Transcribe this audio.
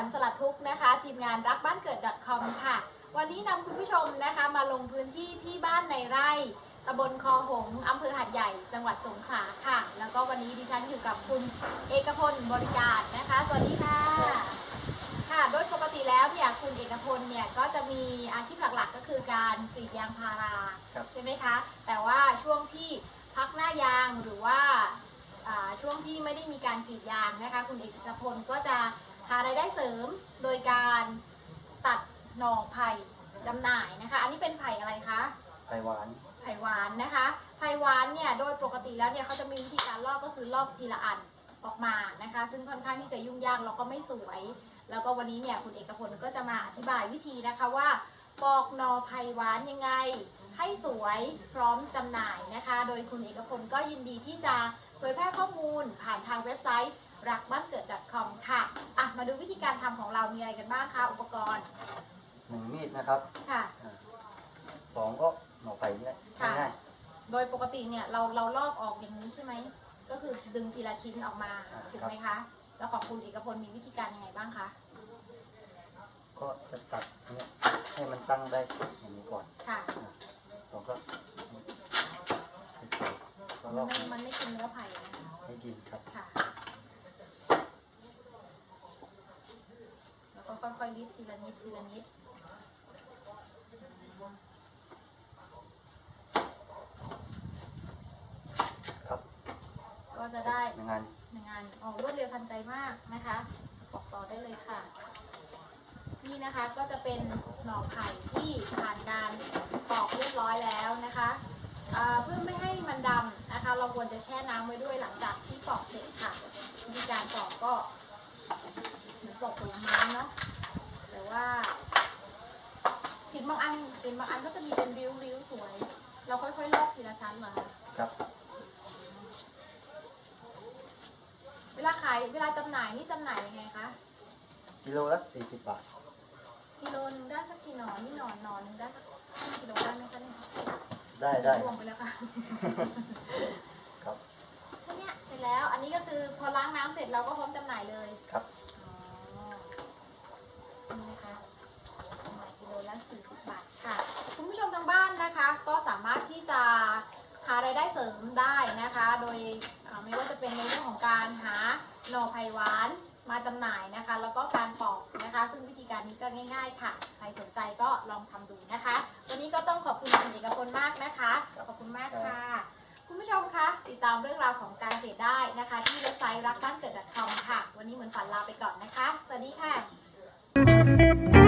นะคะ ทีมงานรักบ้านเกิด .com ค่ะ วันนี้นำคุณผู้ชมนะคะมาลงพื้นที่ที่บ้านในไร่ตำบลคอหงส์อำเภอหัดใหญ่ จังหวัดสงขลาค่ะ แล้วก็วันนี้ดิฉันอยู่กับคุณเอกพลบริการนะคะ สวัสดีค่ะ ค่ะ โดยปกติแล้วเนี่ยคุณเอกพลเนี่ยก็จะมีอาชีพหลักๆ ก็คือการกรีดยางพาราครับ ใช่ไหมคะ แต่ว่าช่วงที่พักหน้ายางหรือว่า อ่าช่วงที่ไม่ได้มีการกรีดยางนะคะ คุณเอกพลก็จะ หารายได้เสริมโดยการตัดหน่อไผ่จำหน่ายนะคะ อันนี้เป็นไผ่อะไรคะไผ่หวานไผ่หวานนะคะไผ่หวานเนี่ยโดยปกติแล้วเนี่ยเขาจะมีวิธีการลอกก็คือลอกทีละอันออกมานะคะ ซึ่งค่อนข้างที่จะยุ่งยากแล้วก็ไม่สวย แล้วก็วันนี้เนี่ยคุณเอกพลก็จะมาอธิบายวิธีนะคะว่าปอกหนอไผ่หวานยังไง ให้สวยพร้อมจำหน่ายนะคะ โดยคุณเอกพลก็ยินดีที่จะเผยแพร่ข้อมูลผ่านทางเว็บไซต์ รักบ้านเกิด .com ค่ะอะ มาดูวิธีการทำของเรามีอะไรกันบ้างคะอุปกรณ์หนึ่งมีดนะครับค่ะสองก็หน่อไผ่เนี่ยค่ะ ง่ายโดยปกติเนี่ยเราเราลอกออกอย่างนี้ใช่ไหม ก็คือดึงทีละชิ้นออกมาถูกไหมคะ แล้วของคุณเอกพลมีวิธีการยังไงบ้างคะ ๆก็จะตัดเนี่ยให้มันตั้งได้อย่างนี้ก่อนค่ะสองก็ก็ลมัอนกไม่มันไม่กินเนื้อไผ่นะคะให้กินครับ ค่ะ แล้วก็ ค่อยๆลิดทีละนิดทีละนิดครับก็จะได้ในงานในงานออกรวดเร็วทันใจมากนะคะบอกต่อได้เลยค่ะ นี่นะคะก็จะเป็นหน่อไผ่ที่ผ่านการปอกเรียบร้อยแล้วนะคะอ่าเพื่อไม่ให้มันดำนะคะ เราควรจะแช่น้ำไว้ด้วยหลังจากที่ปอกเสร็จค่ะวิธีการปอกก็เหมือนปอกผลไม้เนาะแต่ว่าผิดบางอัน เป็นบางอันก็จะมีเป็นริ้วริ้วๆสวย เราค่อยๆลอกทีละชั้นมา ครับ เวลาขายเวลาจำหน่ายนี่จำหน่ายยังไงคะกิโลละสี่สิบบาท กิโลนึงได้สักกี่หนอนนี่หนอนหนอนนึงได้สักครึ่งกิโลได้ไหมคะเนี่ยได้ได้รวมไปแล้วค่ะ ครับ แค่เนี้ยเสร็จแล้วอันนี้ก็คือพอล้างน้ำเสร็จเราก็พร้อมจำหน่ายเลยครับ อ๋อนี่นะคะจำหน่ายกิโลละ 40 บาทค่ะ คุณผู้ชมทางบ้านนะคะ ก็สามารถที่จะหารายได้เสริมได้นะคะ โดยเอ่อไม่ว่าจะเป็นในเรื่องของการหาหน่อไผ่หวานมาจำหน่ายนะคะ แล้วก็การปอกนะคะ ซึ่งวิธีการนี้ก็ง่าย ๆ ค่ะ ใครสนใจก็ลองทำดูนะคะ วันนี้ก็ต้องขอบคุณคุณเอกพลมากนะคะ ขอบคุณมากค่ะ คุณผู้ชมคะติดตามเรื่องราวของการเกษตรได้นะคะ ที่เว็บไซต์รักบ้านเกิด .com ค่ะ วันนี้เหมือนฝันลาไปก่อนนะคะ สวัสดีค่ะ